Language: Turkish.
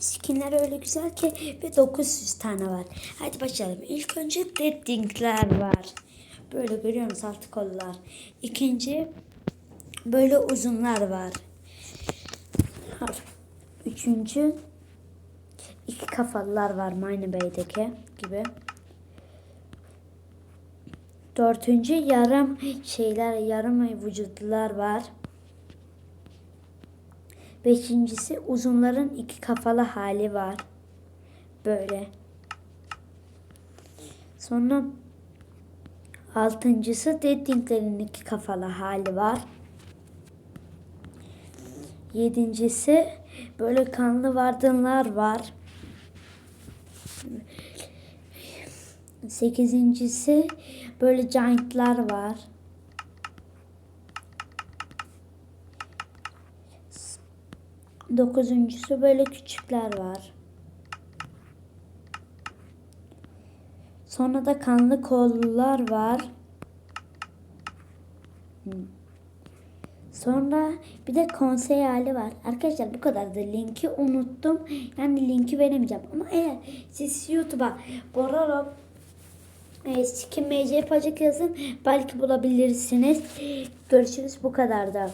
skinler öyle güzel ki ve 900 tane var. Hadi başlayalım. İlk önce Deadlink'ler var. Böyle görüyor musunuz altı kollar. İkinci böyle uzunlar var. Üçüncü iki kafalılar var Mine Bay'deki gibi. Dördüncü yarım şeyler, yarım vücutlular var. Beşincisi uzunların iki kafalı hali var. Böyle. Sonra altıncısı Deadlink'lerin iki kafalı hali var. Yedincisi böyle kanlı vardınlar var. Sekizincisi böyle giantlar var. Dokuzuncusu böyle küçükler var. Sonra da kanlı kollular var. Sonra bir de konsey hali var. Arkadaşlar bu kadar da linki unuttum. Yani linki veremeyeceğim. Ama eğer siz YouTube'a Boralo e, Skin MC Pacık yazın. Belki bulabilirsiniz. Görüşürüz bu kadar da.